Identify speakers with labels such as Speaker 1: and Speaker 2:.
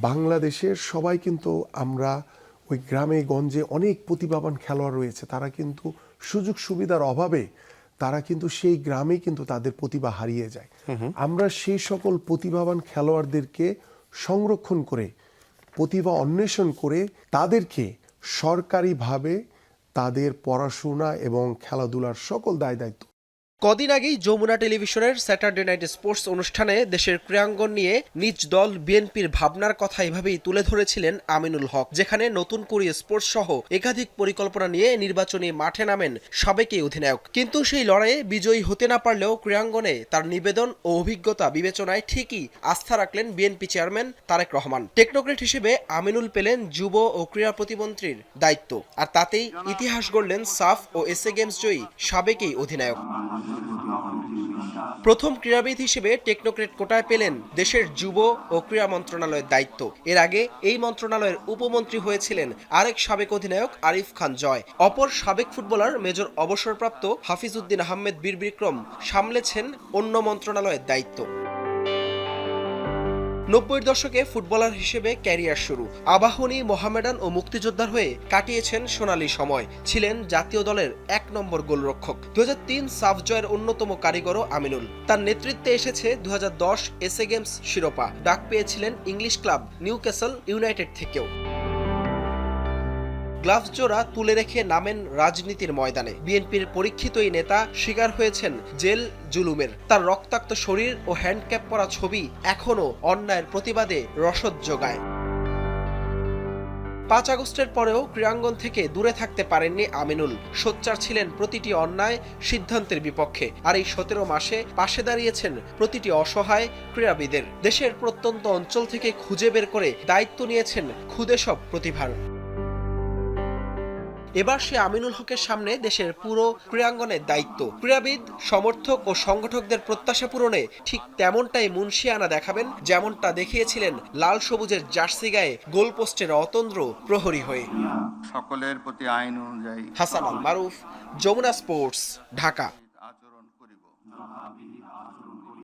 Speaker 1: বাংলাদেশের সবাই কিন্তু আমরা ওই গ্রামে গঞ্জে অনেক প্রতিভাবান খেলোয়াড় রয়েছে। তারা কিন্তু সুযোগ সুবিধার অভাবে তারা কিন্তু সেই গ্রামে কিন্তু তাদের প্রতিভা হারিয়ে যায়। আমরা সেই সকল প্রতিভাবান খেলোয়াড়দেরকে সংরক্ষণ করে প্রতিভা অন্বেষণ করে তাদেরকে সরকারিভাবে তাদের পড়াশোনা এবং খেলাধুলার সকল দায় দায়িত্ব
Speaker 2: কদিন আগেই যমুনা টেলিভিশনের স্যাটারডে নাইট স্পোর্টস অনুষ্ঠানে দেশের ক্রীড়াঙ্গন নিয়ে নিজ দল বিএনপির ভাবনার কথা এভাবেই তুলে ধরেছিলেন আমিনুল হক, যেখানে নতুন করে স্পোর্টস সহ একাধিক পরিকল্পনা নিয়ে নির্বাচনী মাঠে নামেন সাবেকই অধিনায়ক। কিন্তু সেই লড়াইয়ে বিজয়ী হতে না পারলেও ক্রীড়াঙ্গনে তার নিবেদন ও অভিজ্ঞতা বিবেচনায় ঠিকই আস্থা রাখলেন BNP chairman Tarique Rahman. Technocrat হিসেবে আমিনুল পেলেন যুব ও ক্রীড়া প্রতিমন্ত্রীর দায়িত্ব, আর তাতেই ইতিহাস গড়লেন সাফ ও এসএ গেমস জয়ী সাবেকই অধিনায়ক। প্রথম ক্রীড়াবিদ হিসেবে টেকনোক্রেট কোটায় পেলেন দেশের যুব ও ক্রীড়া মন্ত্রণালয়ের দায়িত্ব। এর আগে এই মন্ত্রণালয়ের উপমন্ত্রী হয়েছিলেন আরেক সাবেক অধিনায়ক আরিফ খান জয়। অপর সাবেক ফুটবলার মেজর অবসরপ্রাপ্ত হাফিজ উদ্দিন আহমেদ বীর বিক্রম সামলেছেন অন্য মন্ত্রণালয়ের দায়িত্ব। নব্বইয়ের দশকে ফুটবলার হিসেবে ক্যারিয়ার শুরু। আবাহনী মোহামেডান ও মুক্তিযোদ্ধার হয়ে কাটিয়েছেন সোনালী সময়। ছিলেন জাতীয় দলের এক নম্বর গোলরক্ষক। দু হাজার তিন সাফ জয়ের অন্যতম কারিগরও আমিনুল। তার নেতৃত্বে এসেছে দু হাজার দশ এসএ গেমস শিরোপা। ডাক পেয়েছিলেন ইংলিশ ক্লাব নিউক্যাসল ইউনাইটেড থেকেও। গ্লাভস জোড়া তুলে রেখে নামেন রাজনীতির ময়দানে। বিএনপির পরীক্ষিত এই নেতা শিকার হয়েছেন জেল জুলুমের। তার রক্তাক্ত শরীর ও হ্যান্ডক্যাপ পরা ছবি এখনও অন্যায়ের প্রতিবাদে রসদ যোগায় পাঁচ আগস্টের পরেও ক্রীড়াঙ্গন থেকে দূরে থাকতে পারেননি আমিনুল। সোচ্চার ছিলেন প্রতিটি অন্যায় সিদ্ধান্তের বিপক্ষে। আর এই সতেরো মাসে পাশে দাঁড়িয়েছেন প্রতিটি অসহায় ক্রীড়াবিদের। দেশের প্রত্যন্ত অঞ্চল থেকে খুঁজে বের করে দায়িত্ব নিয়েছেন খুদে সব প্রতিভার। এবার সে আমিনুল হকের সামনে দেশের পুরো ক্রীড়াঙ্গনের দায়িত্ব। ক্রীড়াবিদ সমর্থক ও সংগঠকদের প্রত্যাশা পূরণে ঠিক তেমনটাই মুন্সিয়ানা দেখাবেন যেমনটা দেখিয়েছিলেন লাল সবুজের জার্সি গায়ে গোলপোস্টের অতন্দ্র প্রহরী হয়ে।
Speaker 3: সকলের প্রতি আইন অনুযায়ী
Speaker 2: হাসান মারুফ যমুনা স্পোর্টস ঢাকা।